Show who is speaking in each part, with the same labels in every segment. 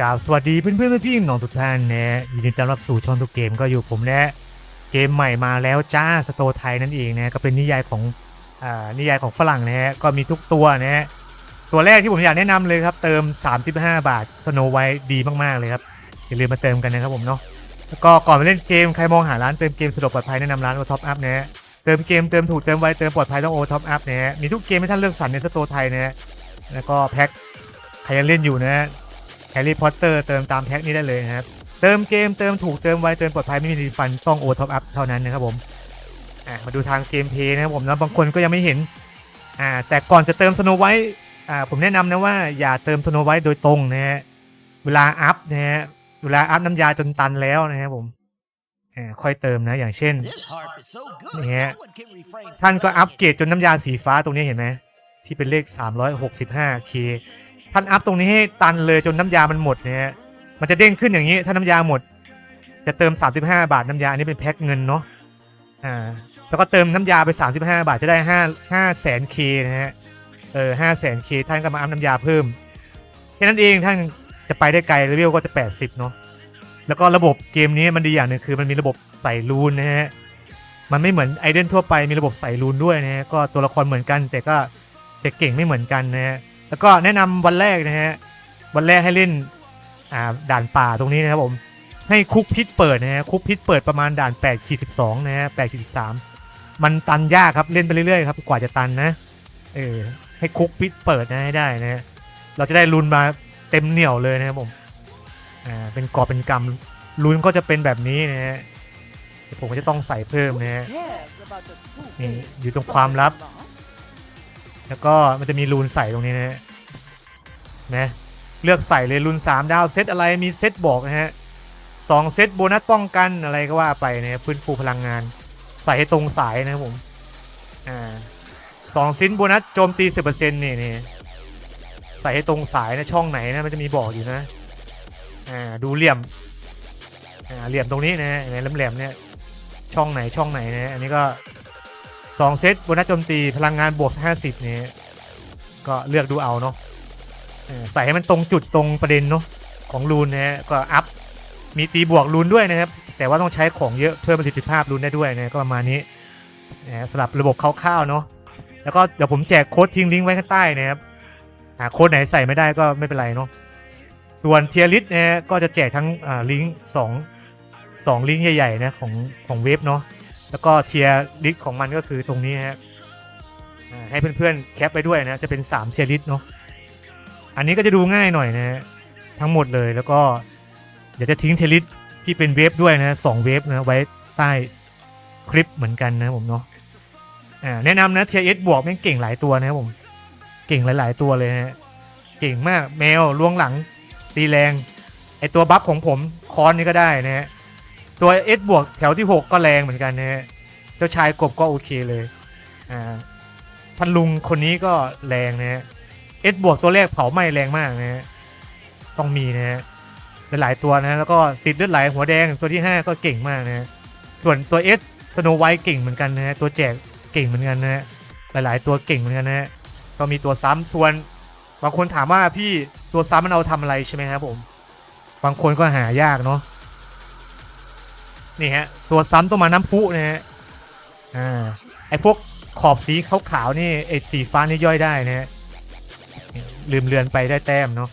Speaker 1: กราบสวัสดีเพื่อนเพื่อนพี่ๆน้องทุกท่านนะยินดีต้อนรับสู่ช่องทุกเกมก็อยู่ผมนะเกมใหม่มาแล้วจ้าสโตไทยนั่นเองนะก็เป็นนิยายของอ่านิยายของฝรั่งนะฮะก็มีทุกตัวนะฮะตัวแรกที่ผมอยากแนะนำเลยครับเติม 35 บาทสโนไวดีมากๆเลยครับอย่าลืมมาเติมกันนะครับผมเนาะแล้วก็ก่อนไปเล่นเกมใครมองหาร้านเติมเกมสะดวกปลอดภัยแนะนำร้านโอท็อปอัพนะฮะเติมเกมเติมถูกเติมไวเติมปลอดภัยต้องโอท็อปอัพนะฮะมีทุกเกมให้ท่านเลือกสรรในสโตไทยนะฮะแล้วก็แพ็คใครยังเล่นอยู่นะ ร์รี่พอตเตอร์เติมตามแพ็คนี้ได้เลยนะครับ เติมเกมเติมถูกเติมไวเติมปลอดภัยไม่มีรีฟันต้องโอท็อปอัพเท่านั้นนะครับผมอะมาดูทางเกมเพลย์นะครับผมแล้วบางคนก็ยังไม่เห็นอ่าแต่ก่อนจะเติมสโนไวท์อ่าผมแนะนำนะว่าอย่าเติมสโนไวท์โดยตรงนะฮะเวลาอัพนะฮะเวลาอัพน้ำยาจนตันแล้วนะครับผมอ่าค่อยเติมนะอย่างเช่น
Speaker 2: This harp is so good,
Speaker 1: Yeah.
Speaker 2: no one can refrain
Speaker 1: ท่านก็อัพเกรดจนน้ำยาสีฟ้าตรงนี้เห็นไหมที่เป็นเลข 365k ท่านอัพตรงนี้ให้ตันเลยจนน้ำยามันหมดเนี่ยฮะมันจะเด้งขึ้นอย่างนี้ถ้าน้ำยาหมด จะเติม 35 บาทน้ำยาอันนี้เป็นแพ็คเงินเนาะ อ่า แล้วก็เติมน้ำยาไป 35 บาทจะได้5 5แสน k นะฮะ เออ5แสน k ท่านก็มาอัพน้ำยาเพิ่ม แค่นั้นเองท่านจะไปได้ไกลเลเวลก็จะ 80 เนาะ แล้วก็ระบบเกมนี้มันดีอย่างหนึ่งคือมันมีระบบใส่รูนนะฮะ มันไม่เหมือนไอเดนทั่วไปมีระบบใส่รูนด้วยนะฮะ ก็ตัวละครเหมือนกันแต่ก็จะเก่งไม่เหมือนกันนะฮะ แล้วก็แนะนำวันแรกนะฮะวันแรกให้เล่นอ่าด่านป่าตรงนี้นะครับผม ให้คุกพิษเปิดนะฮะคุกพิษเปิดประมาณด่าน8ขีด12นะฮะ8ขีด13มันตันยากครับเล่นไปเรื่อยๆครับกว่าจะตันนะเออให้คุกพิษเปิดนะให้ได้นะฮะเราจะได้รูนมาเต็มเหนี่ยวเลยนะครับผมอ่าเป็นกอบเป็นกำรูนก็จะเป็นแบบนี้นะฮะผมก็จะต้องใส่เพิ่มนะฮะนี่อยู่ตรงความลับ แล้วก็มันจะมีรูนใส่ตรงนี้นะฮะนะเลือกใส่เลยรูน3 ดาว เซตอะไรมีเซตบอกนะฮะสองเซตโบนัสป้องกันอะไรก็ว่าไปนะฟื้นฟูพลังงาน ใส่ให้ตรงสายนะครับผมอ่าสองซินโบนัสโจมตี10%นี่นี่ใส่ให้ตรงสายนะช่องไหนนะมันจะมีบอกอยู่นะอ่าดูเหลี่ยมอ่าเหลี่ยมตรงนี้นะฮะเห็นไหมแหลมๆเนี่ยช่องไหนช่องไหนนะอันนี้ก็ สองเซตโบนัสโจมตีพลังงานบวก 50เนี่ยก็เลือกดูเอาเนาะใส่ให้มันตรงจุดตรงประเด็นเนาะของรูนนะฮะก็อัพ มีตีบวกรูนด้วยนะครับ แต่ว่าต้องใช้ของเยอะเพิ่มประสิทธิภาพรูนได้ด้วยนะก็ประมาณนี้นสำหรับระบบคร่าวๆเนาะแล้วก็เดี๋ยวผมแจกโค้ดทิ้งลิงก์ไว้ข้างใต้นะครับหาโค้ดไหนใส่ไม่ได้ก็ไม่เป็นไรเนาะส่วนเทียริสเนะฮะก็จะแจกทั้งลิงก์สองสองลิงก์ใหญ่ๆนะของของเว็บเนาะ แล้วก็เชียร์ลิสต์ของมันก็คือตรงนี้ฮะให้เพื่อนๆแคปไปด้วยนะจะเป็น3เชียร์ลิสต์เนาะอันนี้ก็จะดูง่ายหน่อยนะฮะทั้งหมดเลยแล้วก็เดี๋ยวจะทิ้งเชียร์ลิสที่เป็นเว็บด้วยนะสองเว็บนะไว้ใต้คลิปเหมือนกันนะผมเนาะอ่าแนะนำนะเทียร์เอสบวกแม่งเก่งหลายตัวนะผมเก่งหลาย ๆ ตัวเลยฮะเก่งมากแมวล้วงหลังตีแรงไอตัวบัฟของผมคอนนี่ก็ได้นะฮะ ตัว S บวกแถวที่ 6 ก็แรงเหมือนกันนะฮะเจ้าชายกบก็โอเคเลยอ่าพันลุงคนนี้ก็แรงนะฮะ S บวกตัวแรกเผาไหม้แรงมากนะฮะต้องมีนะฮะหลายๆตัวนะแล้วก็ติดเลือดไหลหัวแดงตัวที่ 5 ก็เก่งมากนะฮะส่วนตัว S สโนไวท์เก่งเหมือนกันนะฮะตัวแจกเก่งเหมือนกันนะฮะหลายๆ ตัวเก่งเหมือนกันนะฮะก็มีตัวซ้ำส่วนบางคนถามว่าพี่ตัวซ้ำมันเอาทำอะไรใช่ไหมครับผม บางคนก็หายากเนาะ นี่ฮะ ตัวซ้ำต้องมาน้ำพุนะฮะอ่าไอพวกขอบสีขาวๆนี่ไอสีฟ้านี่ย่อยได้นะฮะลืมเลือนไปได้แต้มเนาะ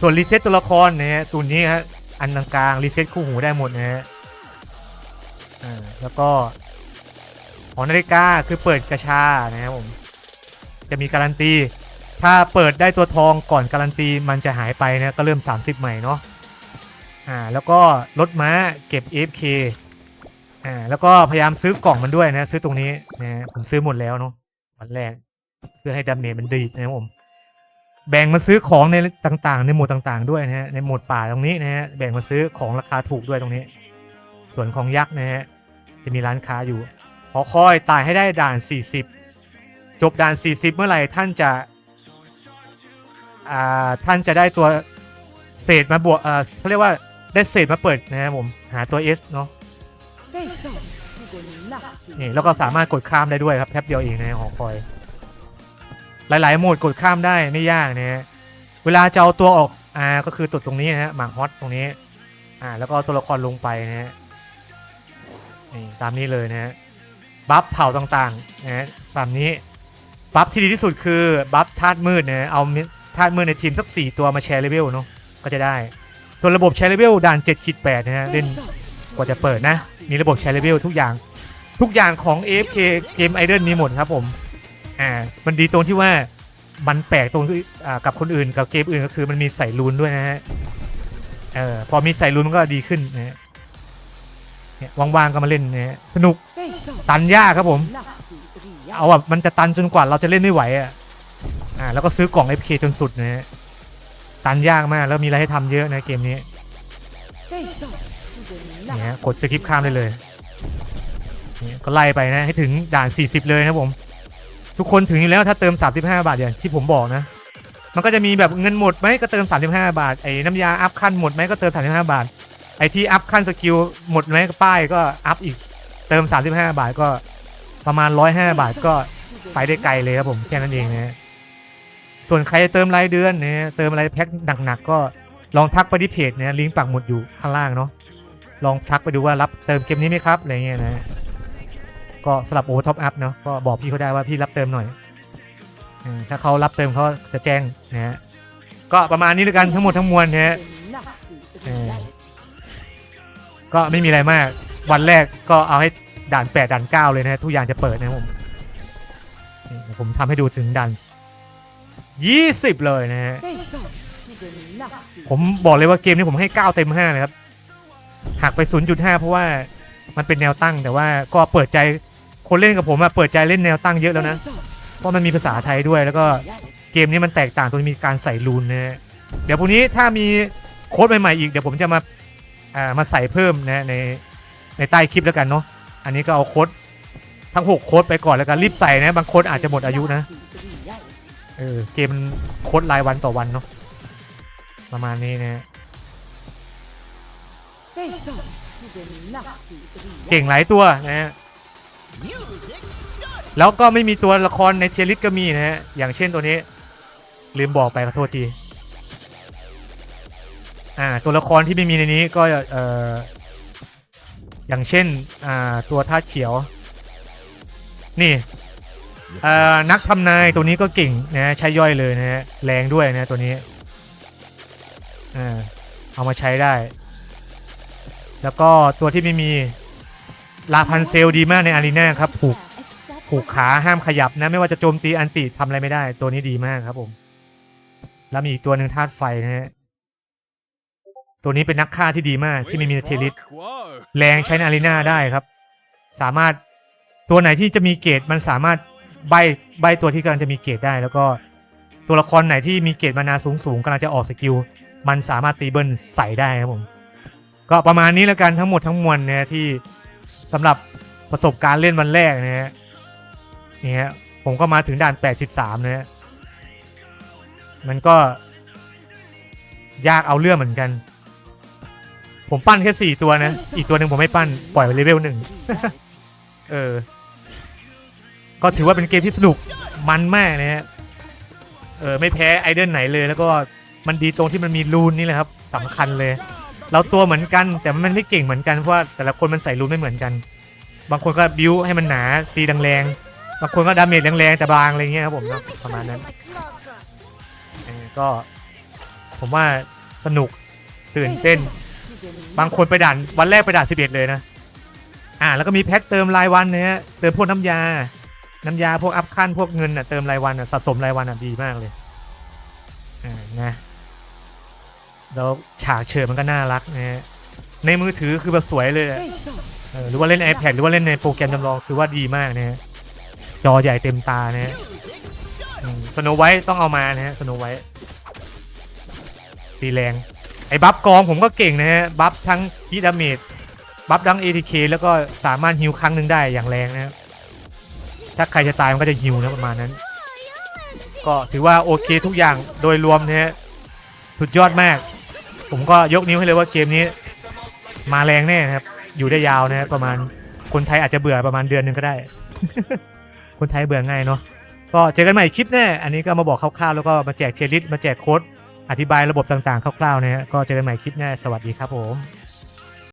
Speaker 1: ส่วนรีเซ็ตตัวละครนะฮะตัวนี้ฮะอันกลางรีเซ็ตคู่หูได้หมดนะฮะอ่าแล้วก็หอนาฬิกาคือเปิดกระชานะครับผม จะมีการันตี ถ้าเปิดได้ตัวทองก่อนการันตีมันจะหายไปนะก็เริ่ม 30 ใหม่เนาะ อ่าแล้วก็รถม้าเก็บ AFK อ่าแล้วก็พยายามซื้อกล่องมันด้วยนะ ซื้อตรงนี้นะผมซื้อหมดแล้วเนาะวันแรกเพื่อให้ดาเมจมันดีนะครับผม แบ่งมาซื้อของในต่างๆ ในหมวดต่างๆ ด้วยนะฮะในหมวดป่าตรงนี้นะฮะแบ่งมาซื้อของราคาถูกด้วยตรงนี้ ส่วนของยักษ์นะฮะจะมีร้านค้าอยู่หอคอยตายให้ได้ด่าน 40 จบด่าน 40 เมื่อไหร่ท่านจะอ่าท่านจะได้ตัวเศษมาบวกเอ่อเขาเรียกว่า ได้เศษมาเปิดนะครับผม หาตัว S เนาะนี่แล้วก็สามารถกดข้ามได้ด้วยครับแท็บเดียวเองในหอคอย หลาย ๆ โหมดกดข้ามได้ไม่ยากนะฮะเวลาจะเอาตัวออกอ่าก็คือตดตรงนี้นะฮะหมากฮอตตรงนี้อ่าแล้วก็ตัวละครลงไปนะฮะนี่ตามนี้เลยนะฮะบัฟเผ่าต่างๆนะฮะตามนี้บัฟที่ดีที่สุดคือบัฟธาตุมืดนะเอาธาตุมืดในทีมสัก 4 ตัวมาแชร์เลเวลเนาะก็จะได้ ส่วนระบบแชร์เลเวลด่าน7ขีด8นะฮะเล่นกว่าจะเปิดนะ มีระบบแชร์เลเวลทุกอย่าง ทุกอย่างของ AFK เกมไอเดนมีหมดครับผมอ่ามันดีตรงที่ว่ามันแปลกตรงที่กับคนอื่นกับเกมอื่นก็คือมันมีใส่รูนด้วยนะฮะเออพอมีใส่รูนมันก็ดีขึ้นนะฮะเนี่ยว่างๆก็มาเล่นนะฮะสนุกตันยากครับผม เอาแบบมันจะตันจนกว่าเราจะเล่นไม่ไหวอะอ่าแล้วก็ซื้อกล่อง FK จนสุดนะฮะ ตันยากมากแล้วมีอะไรให้ทำเยอะนะเกมนี้
Speaker 3: Face off. to the
Speaker 1: นี่ฮะ
Speaker 3: nasty
Speaker 1: กดสกิปข้ามได้เลยเนี่ยก็ไล่ไปนะให้ถึงด่าน 40 เลยนะผม ทุกคนถึงอยู่แล้วถ้าเติม 35 บาทอย่างที่ผมบอกนะ มันก็จะมีแบบเงินหมดไหมก็เติม 35 บาทไอ้น้ำยาอัพขั้นหมดไหมก็เติม 35 บาท ไอ้ที่อัพขั้นสกิลหมดไหมก็ป้ายก็อัพอีกเติม 35 บาทก็ประมาณ 105 บาทก็ไปได้ไกลเลยครับผมแค่นั้นเองนะ ส่วนใครจะเติมรายเดือนเนี่ยเติมอะไรแพ็คหนักๆก็ลองทักไปที่เพจเนี่ยลิงก์ปักหมุดอยู่ข้างล่างเนาะลองทักไปดูว่ารับเติมเกมนี้ไหมครับอะไรเงี้ยนะฮะก็สลับโอท็อปอัพเนาะก็บอกพี่เขาได้ว่าพี่รับเติมหน่อยถ้าเขารับเติมเขาจะแจ้งนะฮะก็ประมาณนี้ล้วกันทั้งหมดทั้งมวลนะฮะก็ไม่มีอะไรมาก วันแรกก็เอาให้ด่าน 8 ด่าน 9 เลยนะทุกอย่างจะเปิดนะผม ผมทำให้ดูถึงด่าน 20 เลยนะฮะ ผมบอกเลยว่าเกมนี้ผมให้ 9 เต็ม 5 เลยครับ หักไป 0.5 เพราะว่ามันเป็นแนวตั้งแต่ว่าก็เปิดใจคนเล่นกับผมอะเปิดใจเล่นแนวตั้งเยอะแล้วนะ เพราะมันมีภาษาไทยด้วยแล้วก็เกมนี้มันแตกต่างตรงมีการใส่รูนนะฮะ เดี๋ยวพรุ่งนี้ถ้ามีโค้ดใหม่ๆอีกเดี๋ยวผมจะมาอ่ามาใส่เพิ่มนะในในใต้คลิปแล้วกันเนาะ อันนี้ก็เอาโค้ดทั้ง 6 โค้ดไปก่อนแล้วกันรีบใส่นะบางโค้ดอาจจะหมดอายุนะ เออเกมมันโค้ดรายวันต่อวันเนาะประมาณนี้นะฮะ
Speaker 3: Face off. to the nasty reality.
Speaker 1: เก่งหลายตัวนะฮะแล้วก็ไม่มีตัวละครในเทียริสก็มีนะฮะ อย่างเช่นตัวนี้ ลืมบอกไปขอโทษทีอ่าตัวละครที่ไม่มีในนี้ก็เอ่ออย่างเช่นอ่าตัวธาตุเขียว นี่ เอ่อนักทำนายตัวนี้ก็เก่งนะใช้ย่อยเลยนะฮะแรงด้วยนะตัวนี้อ่าเอามาใช้ได้ แล้วก็ตัวที่ไม่มีลาพันเซลดีมากในอารีนาครับผูกผูกขาห้ามขยับนะ ไม่ว่าจะโจมตีอันติทำอะไรไม่ได้ ตัวนี้ดีมากครับผม แล้วมีอีกตัวหนึ่งธาตุไฟนะฮะตัวนี้เป็นนักฆ่าที่ดีมากที่ไม่มีเทลิสแรงใช้ในอารีนาได้ครับ สามารถตัวไหนที่จะมีเกรดมันสามารถ ใบใบตัวที่กำลังจะมีเกรดได้ แล้วก็ตัวละครไหนที่มีเกรดมานาสูงสูงๆกำลังจะออกสกิล มันสามารถตีเบิลใส่ได้ครับผม ก็ประมาณนี้แล้วกันทั้งหมดทั้งมวลเนะที่สำหรับประสบการณ์เล่นวันแรกนะฮะนี่ฮะผมก็มาถึงด่าน 83นะฮะมันก็ ยากเอาเรื่องเหมือนกัน ผมปั้นแค่4ตัวนะ อีกตัวหนึ่งผมไม่ปั้น ปล่อยไปเลเวลหนึ่งเออ ก็ถือว่าเป็นเกมที่สนุกมันมากนะฮะเออไม่แพ้ไอเดนไหนเลย แล้วก็มันดีตรงที่มันมีรูนนี่แหละครับสำคัญเลย เราตัวเหมือนกันแต่มันไม่เก่งเหมือนกันเพราะว่าแต่ละคนมันใส่รูนไม่เหมือนกัน บางคนก็บิวให้มันหนาตีแรงๆบางคนก็ดาเมจแรงๆแต่บางอะไรเงี้ยครับผมนะประมาณนั้นก็ผมว่าสนุกตื่นเต้น บางคนไปด่านวันแรกไปด่าน11 เลยนะ อ่า แล้วก็มีแพ็คเติมรายวันนะฮะเติมพวกน้ำยา น้ำยาพวกอัพขั้นพวกเงินอะเติมรายวันอะสะสมรายวันอะดีมากเลยอ่านะแล้วฉากเฉิดมันก็น่ารักนะฮะในมือถือคือแบบสวยเลยอะเออหรือว่าเล่น iPad หรือว่าเล่นในโปรแกรมจำลองคือว่าดีมากนะฮะจอใหญ่เต็มตานะฮะสโนไวท์ต้องเอามานะฮะสโนไวท์ตีแรง ไอ้บัฟกองผมก็เก่งนะฮะบัฟทั้งฮีดาเมจบัฟทั้ง ATK แล้วก็สามารถฮิวครั้งหนึ่งได้อย่างแรงนะครับ ถ้าใครจะตายมันก็จะฮิวนะประมาณนั้น ก็ถือว่าโอเคทุกอย่างโดยรวมเนะฮะสุดยอดมาก ผมก็ยกนิ้วให้เลยว่าเกมนี้ มาแรงแน่นะครับ อยู่ได้ยาวนะประมาณคนไทยอาจจะเบื่อประมาณเดือนนึงก็ได้ คนไทยเบื่อง่ายเนาะก็เจอกันใหม่คลิปแน่อันนี้ก็มาบอกคร่าวๆแล้วก็มาแจกเชลิสต์มาแจกโค้ดอธิบายระบบต่างๆคร่าวๆนะฮะก็เจอกันใหม่คลิปหน้าสวัสดีครับผม